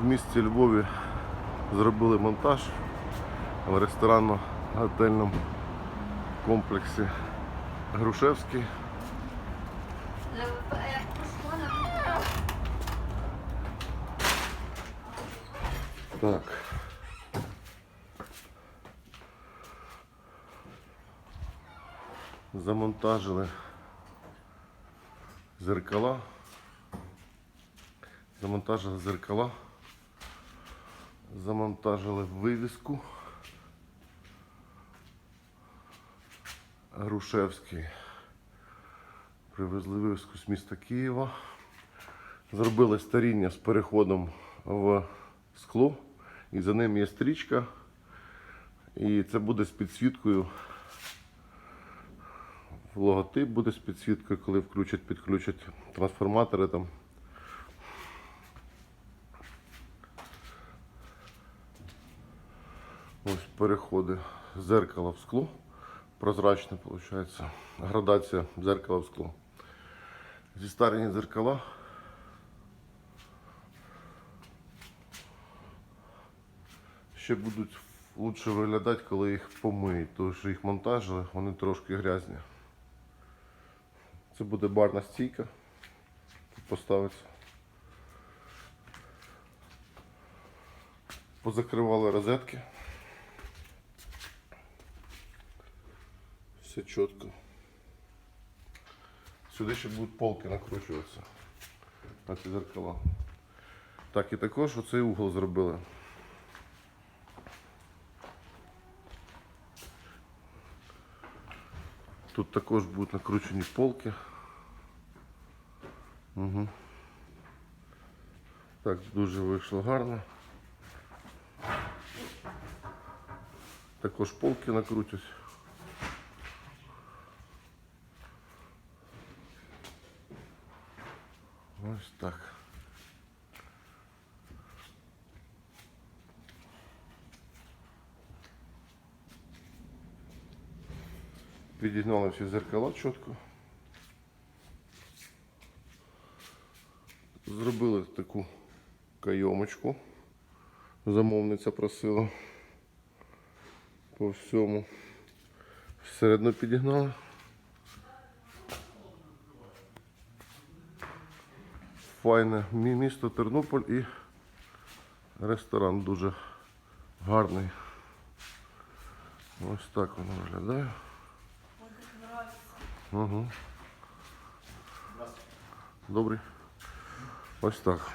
в місті Львові зробили монтаж в ресторанно-готельному комплексі Грушевський. Так. Замонтажили зеркала. Замонтажили зеркала. Замонтажили вивіску. Грушевський. Привезли вивіску з міста Києва. Зробили старіння з переходом в скло. І за ним є стрічка. І це буде з підсвіткою. Логотип буде з підсвіткою, коли включать, підключать трансформатори там. Ось переходи зеркала в скло. Прозрачне виходить. Градація зеркала в скло. Зістарені зеркала. Ще будуть лучше виглядати, коли їх помиють, тому що їх монтажили, вони трошки грязні. Це буде барна стійка. Тут поставиться. Позакривали розетки. Все чітко. Сюди ще будуть полки накручуватися. На ці зеркала. Так, і також оцей угол зробили. Тут також будуть накручені полки. Угу. Так, дуже вийшло гарно. Також полки накрутять. Ось так. Підігнали всі зеркала чітко. Зробили таку кайомочку. Замовниця просила по всьому. Всередину підігнали. Файне місто Тернополь і ресторан дуже гарний. Ось так воно виглядає. Угу. Добрий. Ось так.